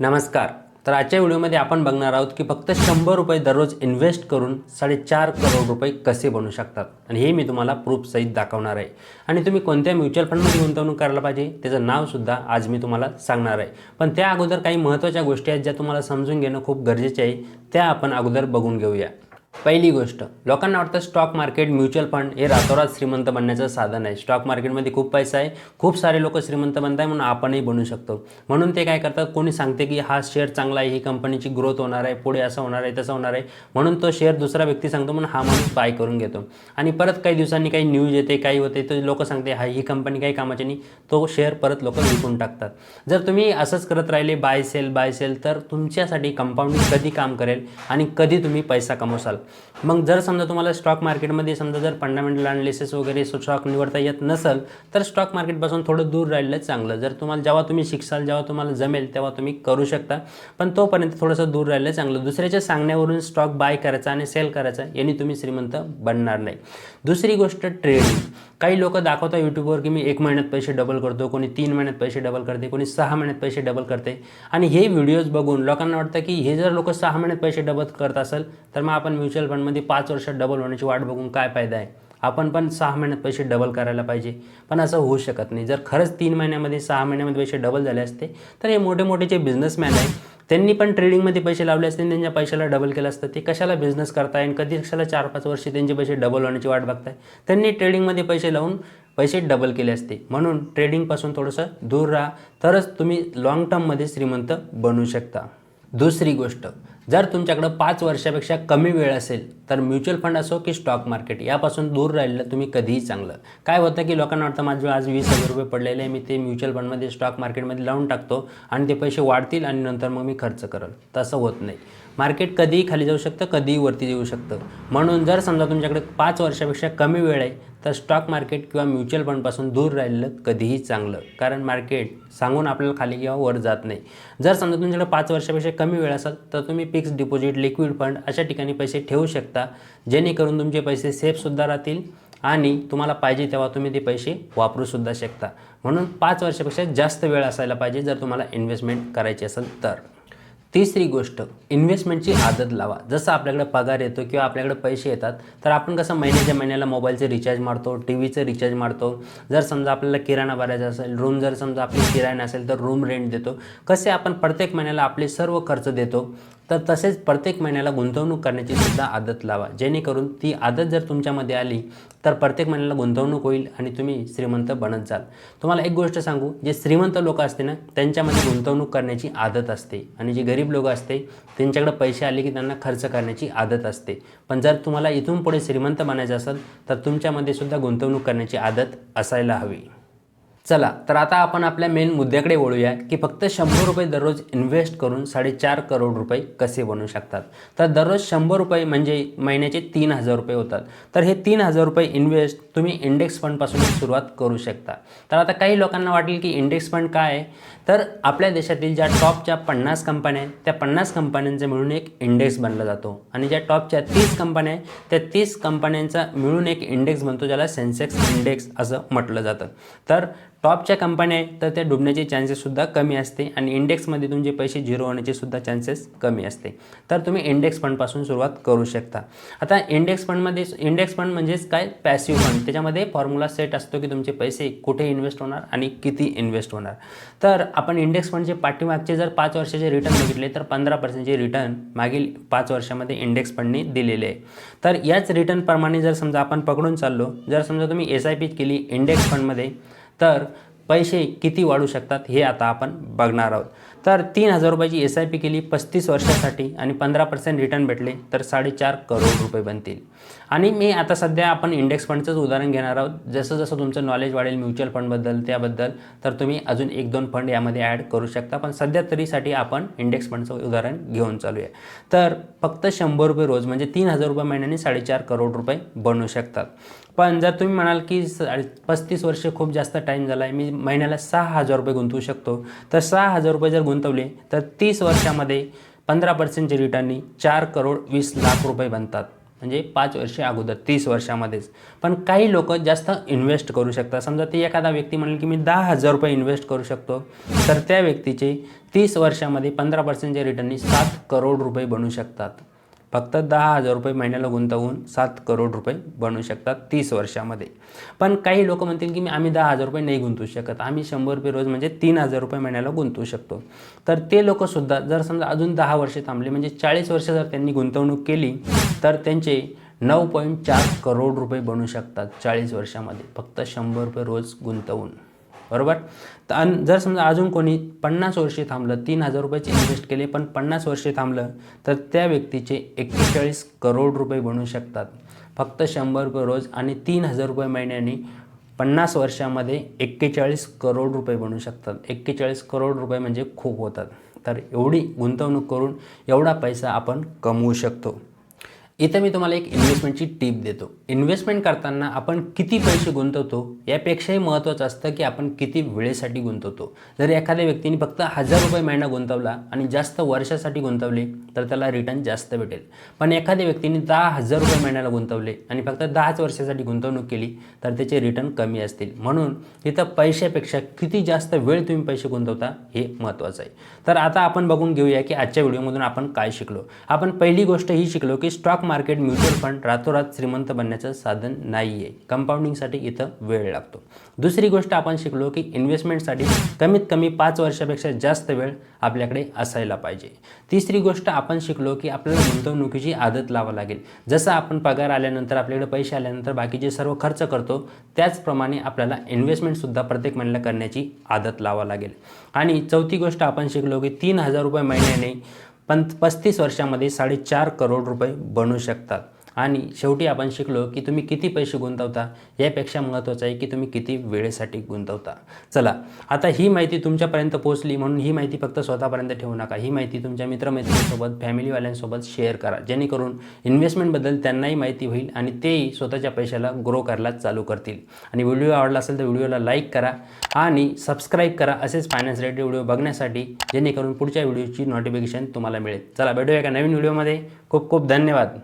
नमस्कार. तर आजच्या व्हिडिओमध्ये आपण बघणार आहोत की फक्त शंभर रुपये दररोज इन्व्हेस्ट करून साडेचार करोड रुपये कसे बनू शकतात. आणि हे मी तुम्हाला प्रूफसहित दाखवणार आहे. आणि तुम्ही कोणत्या म्युच्युअल फंडमध्ये गुंतवणूक करायला पाहिजे त्याचं नावसुद्धा आज मी तुम्हाला सांगणार आहे. पण त्या अगोदर काही महत्त्वाच्या गोष्टी आहेत ज्या तुम्हाला समजून घेणं खूप गरजेचे आहे त्या आपण अगोदर बघून घेऊया. पहिली गोष्ट लोकांना वाटतं स्टॉक मार्केट म्युच्युअल फंड हे रातोरात श्रीमंत बनण्याचं साधन आहे. स्टॉक मार्केटमध्ये खूप पैसा आहे. खूप सारे लोक श्रीमंत बनत आहे म्हणून आपणही बनू शकतो. म्हणून ते काय करतात? कोणी सांगते की हा शेअर चांगला आहे ही कंपनीची ग्रोथ होणार आहे पुढे असं होणार आहे तसं होणार आहे. म्हणून तो शेअर दुसरा व्यक्ती सांगतो म्हणून हा माणूस बाय करून घेतो. आणि परत काही दिवसांनी काही न्यूज येते काही होते तर लोक सांगते हा ही कंपनी काही कामाची नाही. तो शेअर परत लोक विकून टाकतात. जर तुम्ही असंच करत राहिले बाय सेल बाय सेल तर तुमच्यासाठी कंपाऊंडिंग कधी काम करेल आणि कधी तुम्ही पैसा कमवसाल? मग जर समजा तुम्हाला स्टॉक मार्केटमध्ये समजा जर फंडामेंटल अनालिसिस वगैरे स्टॉक निवडता येत नसेल तर स्टॉक मार्केटपासून थोडं दूर राहिलं चांगलं. जर तुम्हाला जेव्हा तुम्ही शिकसाल जेव्हा तुम्हाला जमेल तेव्हा तुम्ही करू शकता. पण तोपर्यंत थोडंसं दूर राहिलं चांगलं. दुसऱ्याच्या सांगण्यावरून स्टॉक बाय करायचा आणि सेल करायचा यांनी तुम्ही श्रीमंत बनणार नाही. दुसरी गोष्ट ट्रेडिंग काही लोक दाखवतात यूट्यूबवर की मी एक महिन्यात पैसे डबल करतो कोणी तीन महिन्यात पैसे डबल करते कोणी सहा महिन्यात पैसे डबल करते. आणि हे व्हिडिओज बघून लोकांना वाटतं की हे जर लोक सहा महिन्यात पैसे डबल करत असेल तर मग आपण म्युच्युअल फंडमध्ये पाच वर्षात डबल होण्याची वाट बघून काय फायदा आहे? आपण पण सहा महिन्यात पैसे डबल करायला पाहिजे. पण असं होऊ शकत नाही. जर खरंच तीन महिन्यामध्ये सहा महिन्यामध्ये पैसे डबल झाले असते तर हे मोठे मोठे जे बिझनेसमॅन आहे त्यांनी पण ट्रेडिंगमध्ये पैसे लावले असते आणि त्यांच्या पैशाला डबल केलं असतं. ते कशाला बिझनेस करताय आणि कधी कशाला चार पाच वर्षे त्यांचे पैसे डबल होण्याची वाट बघताय? त्यांनी ट्रेडिंगमध्ये पैसे लावून पैसे डबल केले असते. म्हणून ट्रेडिंगपासून थोडंसं दूर राहा. तरच तुम्ही लाँग टर्ममध्ये श्रीमंत बनू शकता. दुसरी गोष्ट जर तुमच्याकडं पाच वर्षापेक्षा कमी वेळ असेल तर म्युच्युअल फंड असो की स्टॉक मार्केट यापासून दूर राहिलं तुम्ही कधीही चांगलं. काय होतं की लोकांना वाटतं माझं आज वीस हजार रुपये पडलेले आहे मी ते म्युच्युअल फंडमध्ये स्टॉक मार्केटमध्ये लावून टाकतो आणि ते पैसे वाढतील आणि नंतर मग मी खर्च करेल. तसं होत नाही. मार्केट कधीही खाली जाऊ शकतं कधीही वरती येऊ शकतं. म्हणून जर समजा तुमच्याकडे पाच वर्षापेक्षा कमी वेळ आहे तर स्टॉक मार्केट किंवा म्युच्युअल फंडपासून दूर राहिलं कधीही चांगलं. कारण मार्केट सांगून आपल्याला खाली किंवा वर जात नाही. जर समजा तुमच्याकडे पाच वर्षापेक्षा कमी वेळ असेल तर तुम्ही फिक्स डिपॉझिट लिक्विड फंड अशा ठिकाणी पैसे ठेवू शकता जेणेकरून तुमचे पैसे सेफसुद्धा राहतील आणि तुम्हाला पाहिजे तेव्हा तुम्ही ते पैसे वापरूसुद्धा शकता. म्हणून पाच वर्षापेक्षा जास्त वेळ असायला पाहिजे जर तुम्हाला इन्व्हेस्टमेंट करायची असेल तर. तिसरी गोष्ट इन्व्हेस्टमेंटची आदत लावा. जसं आपल्याकडे पगार येतो किंवा आपल्याकडे पैसे येतात तर आपण कसं महिन्याच्या महिन्याला मोबाईलचे रिचार्ज मारतो टी व्हीचं रिचार्ज मारतो. जर समजा आपल्याला किराणा भरायचा असेल रूम जर समजा आपली किराणा असेल तर रूम रेंट देतो. कसे आपण प्रत्येक महिन्याला आपले सर्व खर्च देतो? तर तसेच प्रत्येक महिन्याला गुंतवणूक करण्याची सुद्धा आदत लावा. जेणेकरून ती आदत जर तुमच्यामध्ये आली तर प्रत्येक महिन्याला गुंतवणूक होईल आणि तुम्ही श्रीमंत बनत जाल. तुम्हाला एक गोष्ट सांगू जे श्रीमंत लोक असते ना त्यांच्यामध्ये गुंतवणूक करण्याची आदत असते. आणि जे गरीब लोक असते त्यांच्याकडे पैसे आले की त्यांना खर्च करण्याची आदत असते. पण जर तुम्हाला इथून पुढे श्रीमंत बनायचं असेल तर तुमच्यामध्ये सुद्धा गुंतवणूक करण्याची आदत असायला हवी. चला तर आता आपण आपल्या मेन मुद्द्याकडे वळूया की फक्त शंभर रुपये दररोज इन्व्हेस्ट करून साडेचार करोड रुपये कसे बनवू शकतात? तर दररोज शंभर रुपये म्हणजे महिन्याचे तीन हजार रुपये होतात. तर हे तीन हजार रुपये इन्व्हेस्ट तुम्ही इंडेक्स फंडपासून सुरुवात करू शकता. तर आता काही लोकांना वाटेल की इंडेक्स फंड काय आहे? तर आपल्या देशातील ज्या टॉपच्या पन्नास कंपन्या आहेत त्या पन्नास कंपन्यांचा मिळून एक इंडेक्स बनला जातो. आणि ज्या टॉपच्या तीस कंपन्या आहेत त्या तीस कंपन्यांचा मिळून एक इंडेक्स बनतो ज्याला सेन्सेक्स इंडेक्स असं म्हटलं जातं. तर टॉपच्या कंपन्या आहेत तर त्या डुबण्याचे चान्सेससुद्धा कमी असते आणि इंडेक्समध्ये तुमचे पैसे झिरो होण्याचे सुद्धा चान्सेस कमी असते. तर तुम्ही इंडेक्स फंडपासून सुरुवात करू शकता. आता इंडेक्स फंडमध्ये इंडेक्स फंड म्हणजेच काय? पॅसिव्ह फंड त्याच्यामध्ये फॉर्म्युला सेट असतो की तुमचे पैसे कुठे इन्व्हेस्ट होणार आणि किती इन्व्हेस्ट होणार. तर आपण इंडेक्स फंडचे पाठीमागचे जर पाच वर्षाचे रिटर्न बघितले तर पंधरा पर्सेंटचे रिटर्न मागील पाच वर्षामध्ये इंडेक्स फंडने दिलेले आहे. तर याच रिटर्नप्रमाणे जर समजा आपण पकडून चाललो जर समजा तुम्ही एस आय पी केली इंडेक्स फंडमध्ये तर पैसे किती वाढू शकतात हे आता आपण बघणार आहोत. तर तीन हजार रुपयाची एस आय पी केली पस्तीस वर्षासाठी आणि पंधरा पर्सेंट रिटर्न भेटले तर साडेचार करोड रुपये बनतील. आणि मी आता सध्या आपण इंडेक्स फंडचंच उदाहरण घेणार आहोत. जसं जसं तुमचं नॉलेज वाढेल म्युच्युअल फंडबद्दल त्याबद्दल तर तुम्ही अजून एक दोन फंड यामध्ये ॲड करू शकता. पण सध्या तरीसाठी आपण इंडेक्स फंडचं उदाहरण घेऊन चालूया. तर फक्त शंभर रुपये रोज म्हणजे तीन हजार रुपये महिन्याने साडेचार करोड रुपये बनू शकतात. पण जर तुम्ही म्हणाल की साडे पस्तीस वर्ष खूप जास्त टाईम झाला आहे मी महिन्याला सहा हजार रुपये गुंतवू शकतो. तर सहा हजार रुपये जर गुंतवले तर तीस वर्षामध्ये पंधरा पर्सेंटचे रिटर्ननी चार करोड वीस लाख रुपये बनतात. म्हणजे पाच वर्षे अगोदर तीस वर्षामध्येच. पण काही लोक जास्त इन्व्हेस्ट करू शकतात. समजा ते एखादा व्यक्ती म्हणेल की मी दहा हजार रुपये इन्व्हेस्ट करू शकतो तर त्या व्यक्तीचे तीस वर्षामध्ये पंधरा पर्सेंटच्या रिटर्ननी सात करोड रुपये बनू शकतात. फक्त दहा हजार रुपये महिन्याला गुंतवून सात करोड रुपये बनू शकतात तीस वर्षामध्ये. पण काही लोक म्हणतील की मी आम्ही दहा हजार रुपये नाही गुंतवू शकत. आम्ही शंभर रुपये रोज म्हणजे तीन हजार रुपये महिन्याला गुंतवू शकतो. तर ते लोकसुद्धा जर समजा अजून दहा वर्षे थांबले म्हणजे चाळीस वर्ष जर त्यांनी गुंतवणूक केली तर त्यांचे नऊ पॉईंट चार करोड रुपये बनू शकतात चाळीस वर्षामध्ये. फक्त शंभर रुपये रोज गुंतवून. बरोबर? तर अन जर समजा अजून कोणी पन्नास वर्षे थांबलं तीन हजार रुपयाचे इन्व्हेस्ट केले पण पन्नास वर्षे थांबलं तर त्या व्यक्तीचे एक्केचाळीस करोड रुपये बनू शकतात. फक्त शंभर रुपये रोज आणि तीन हजार रुपये महिन्यानी पन्नास वर्षामध्ये एक्केचाळीस करोड रुपये बनू शकतात. एक्केचाळीस करोड रुपये म्हणजे खूप होतात. तर एवढी गुंतवणूक करून एवढा पैसा आपण कमवू शकतो. इथं मी तुम्हाला एक इन्व्हेस्टमेंटची टीप देतो. इन्व्हेस्टमेंट करताना आपण किती पैसे गुंतवतो यापेक्षाही महत्त्वाचं असतं की आपण किती वेळेसाठी गुंतवतो. जर एखाद्या व्यक्तीने फक्त हजार रुपये महिना गुंतवला आणि जास्त वर्षासाठी गुंतवले तर त्याला रिटर्न जास्त भेटेल. पण एखाद्या व्यक्तीने दहा हजार रुपये महिन्याला गुंतवले आणि फक्त दहाच वर्षासाठी गुंतवणूक केली तर त्याचे रिटर्न कमी असतील. म्हणून इथं पैशापेक्षा किती जास्त वेळ तुम्ही पैसे गुंतवता हे महत्त्वाचं आहे. तर आता आपण बघून घेऊया की आजच्या व्हिडिओमधून आपण काय शिकलो. आपण पहिली गोष्ट ही शिकलो की स्टॉक मार्केट म्युच्युअल फंड रातोरात श्रीमंत बनण्याचं साधन नाही आहे कंपाऊंडिंगसाठी इथं वेळ लागतो. दुसरी गोष्ट आपण शिकलो की इन्व्हेस्टमेंटसाठी कमीत कमी पाच वर्षापेक्षा जास्त वेळ आपल्याकडे असायला पाहिजे. तिसरी गोष्ट आपण शिकलो की आपल्याला गुंतवणुकीची आदत लावा लागेल. जसं आपण पगार आल्यानंतर आपल्याकडे पैसे आल्यानंतर बाकीचे सर्व खर्च करतो त्याचप्रमाणे आपल्याला इन्व्हेस्टमेंटसुद्धा प्रत्येक महिन्याला करण्याची आदत लावा लागेल. आणि चौथी गोष्ट आपण शिकलो की तीन हजार रुपये महिन्याने पण पस्तीस वर्षामध्ये साडेचार करोड रुपये बनू शकतात. आणि शेवटी आपण शिकलो की तुम्ही किती पैसे गुंतवता? यापेक्षा महत्त्वाचं आहे की तुम्ही किती वेळेसाठी गुंतवता. चला आता ही माहिती तुमच्यापर्यंत पोहोचली म्हणून ही माहिती फक्त स्वतःपर्यंत ठेवू नका. ही माहिती तुमच्या मित्रमैत्रिणींसोबत फॅमिलीवाल्यांसोबत शेअर करा. जेणेकरून इन्व्हेस्टमेंटबद्दल त्यांनाही माहिती होईल आणि तेही स्वतःच्या पैशाला ग्रो करायला चालू करतील. आणि व्हिडिओ आवडला असेल तर व्हिडिओला लाईक करा आणि सबस्क्राईब करा असेच फायनान्स रिलेटेड व्हिडिओ बघण्यासाठी जेणेकरून पुढच्या व्हिडिओची नोटिफिकेशन तुम्हाला मिळेल. चला भेटूया एका नवीन व्हिडिओमध्ये. खूप खूप धन्यवाद.